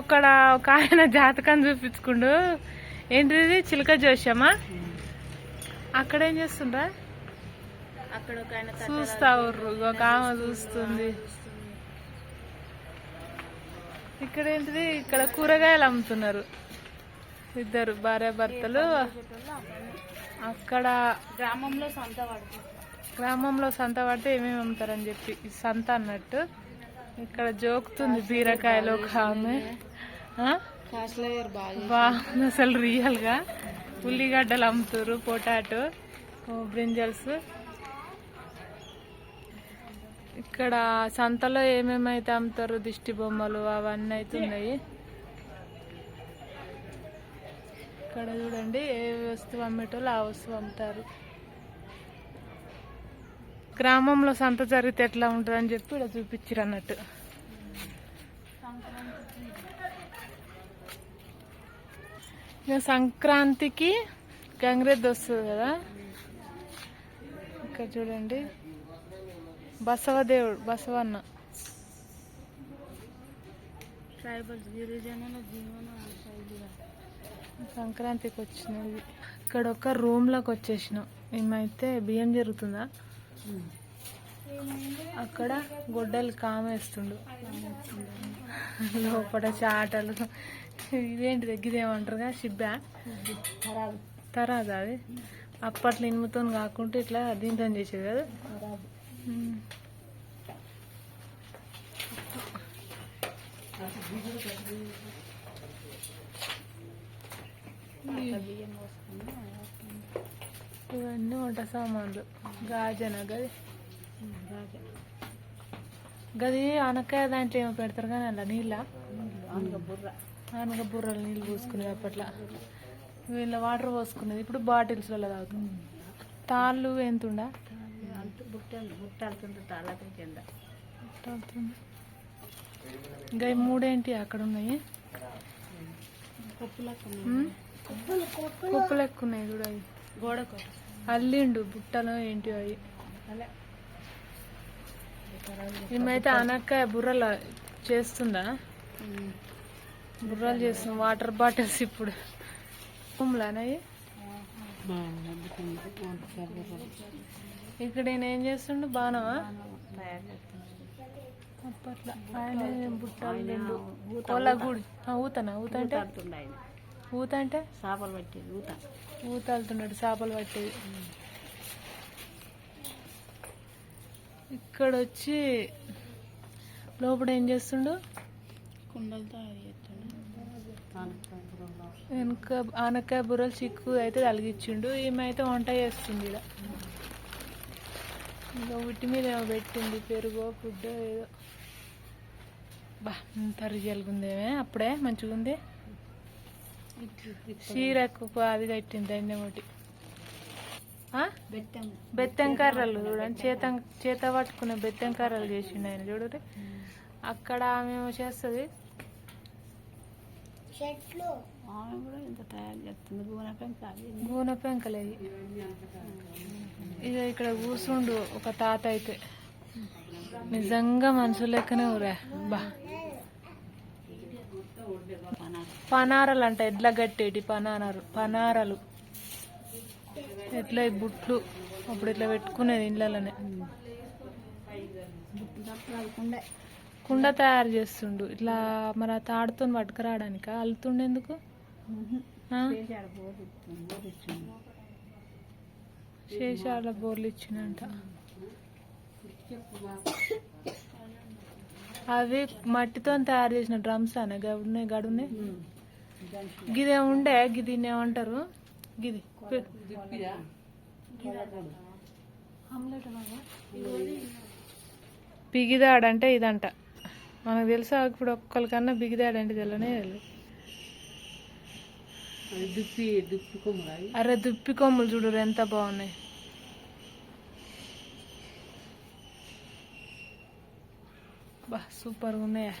ఒక్కడ ఒక ఆయన జాతకం చూపించుకుండు. ఏంటిది? చిలక జోష్యమా అక్కడ ఏం చేస్తుండ్రా? అక్కడ ఒక ఆయన చూస్తా ఉర్రు ఒక ఆమె చూస్తుంది. ఇక్కడ ఏంటిది? ఇక్కడ కూరగాయలు అమ్ముతున్నారు. ఇద్దరు భార్య భర్తలు. అక్కడ గ్రామంలో సొంత పడుతుంది. గ్రామంలో సంత పడితే ఏమేమి అమ్ముతారని చెప్పి సంత అన్నట్టు. ఇక్కడ జోకుతుంది బీరకాయలు ఒక ఆమె. బాగుంది అసలు రియల్గా ఉల్లిగడ్డలు అమ్ముతారు పొటాటో బ్రింజల్స్. ఇక్కడ సంతలో ఏమేమి అయితే అమ్ముతారు దిష్టి బొమ్మలు అవన్నీ అయితే ఉన్నాయి. ఇక్కడ చూడండి ఏ వస్తువు అమ్మేటోళ్ళు ఆ వస్తువు అమ్ముతారు. గ్రామంలో సంత జరిగితే ఎట్లా ఉంటుందని చెప్పి ఇక్కడ చూపించారు అన్నట్టు. సంక్రాంతికి గంగిరెద్దు వస్తుంది కదా. ఇక్కడ చూడండి. బసవదేవుడు బసవన్న. సంక్రాంతికి వచ్చినది. ఇక్కడ ఒక రూమ్లోకి వచ్చేసినాం. మేమైతే బియ్యం జరుగుతుందా? అక్కడ గొడ్డలు కామేస్తుండు. లోపల చాటలు. ఇదేంటి షిబ్బా? ఖరాబ్ తరాదా అది? అప్పట్లో ఇనుముతో కాకుండా ఇట్లా దీంతో చేసేది కదా. బియ్యం వంట సామాన్లు. గాజన గది? గది ఆనకాయ దాంట్లో ఏమో పెడతారు కానీ అలా నీళ్ళ? ఆనగ బుర్ర. ఆనగ బుర్రలు నీళ్ళు పోసుకునేది అప్పట్లో. వీళ్ళ వాటర్ పోసుకునేది ఇప్పుడు బాటిల్స్లలో తాగుతుంది తాళ్ళు ఎంతుండా? ఇంకా మూడేంటి అక్కడ ఉన్నాయి? కుప్పలు ఎక్కువ ఉన్నాయి కూడా అవి. గోడ కొట్ట. అల్లిండు బుట్టలు ఏంటి అవి? మేమైతే ఆనక్కాయ బుర్రలు చేస్తుందా? బుర్రలు చేస్తుంది వాటర్ బాటిల్స్ ఇప్పుడు. రూమ్లోనవి ఇక్కడ ఈయన ఏం చేస్తుండు? బాణమా? అప్పట్లో. ఆయన బుట్టలు ఊతనా? ఊత అంటే? పడుతుండే ఆయన. ఊత అంటే? చేపలు పట్టేది ఊత. ఊత వెళ్తున్నాడు చేపలు పట్టేది. ఇక్కడ వచ్చి లోపల ఏం చేస్తుండు? కుండలు తయారు చేస్తుండే. వెనక ఆనక్కాయ బుర్రలు చిక్కు అయితే తలిగిచ్చిండు ఈమె అయితే వంట చేస్తుంది ఇలా ఇంకా ఉట్టి మీద ఏమో పెట్టింది పెరుగో ఫుడ్ ఏదో. బా ఇంత రిజల్గా ఉందేమే అప్పుడే? మంచిగా ఉంది చీర ఎక్కువ అది కట్టింది దాన్ని ఒకటి. ఆ? బెత్తం. కర్రలు చూడండి. చేత చేత పట్టుకునే బెత్తం కర్రలు చేసిండు ఆయన చూడండి అక్కడ ఆమె కూడా ఇంత తయారు చేస్తుంది. గూనె పెంకలేవి ఇక ఇక్కడ కూర్చుండు ఒక తాత అయితే. నిజంగా మనుషులు లెక్కనే ఊరా. బా. పనారలు అంట ఎడ్ల గట్టేటి పనారలు పనారలు. ఎట్లా ఈ బుట్లు అప్పుడు ఇట్లా పెట్టుకునేది ఇండ్లలోనే కుండ తయారు చేస్తుండు. ఇట్లా మరి ఆ తాడుతో పట్టుకురావడానిక? అల్లుతుండేందుకు శేషాల బోర్లు ఇచ్చినంట. అవి మట్టితో తయారు చేసిన డ్రమ్స్ అనే గడునే గడునే. గిదే ఉండే గిది ఏమంటారు? గిది. బిగిదాడు అంటే ఇదంట. మనకు తెలుసా ఇప్పుడు ఒక్కరికన్నా బిగిదాడు అంటే తెల్లనే తెలియదు దుప్పి దుప్పి కొమ్ములు అరే దుప్పి కొమ్ములు చూడు ఎంత బాగున్నాయి. బా సూపర్గా ఉన్నాయా